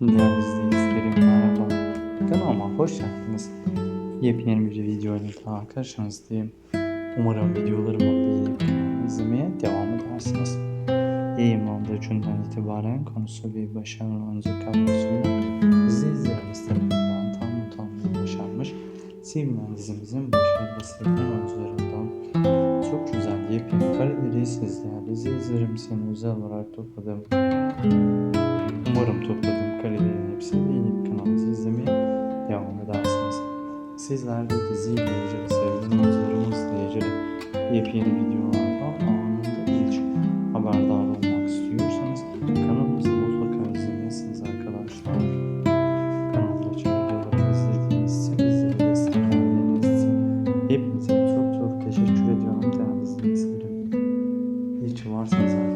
Değerli izleyicilerim merhaba. Kanalıma hoş geldiniz. Yepyeni bir video ile daha karşınızdayım. Umarım videolarımı beğenip izlemeye devam edersiniz. Yayınlandığı günden itibaren konusu bir başarılı oyuncu kadrosuyla izleyicilerimiz tarafından tam utanmayı başarmış. Sevilen dizimizin başarılı sevilen oyuncularından çok güzel yepyeni kareleri sizlerle izleyicilerim seni özel olarak topladım. devam edersiniz. Sizler de diziyle ilgili, sevgili mevzularımızla ilgili yepyeni videolardan anında ilk haberdar olmak istiyorsanız kanalımızı mutlaka izlemelisiniz arkadaşlar. Kanalımdaki videoları izlediğiniz için, izlediğiniz için, izlediğiniz için hepinize çok çok teşekkür ediyorum değerli izleyicilerim. İyi ki varsınız arkadaşlar.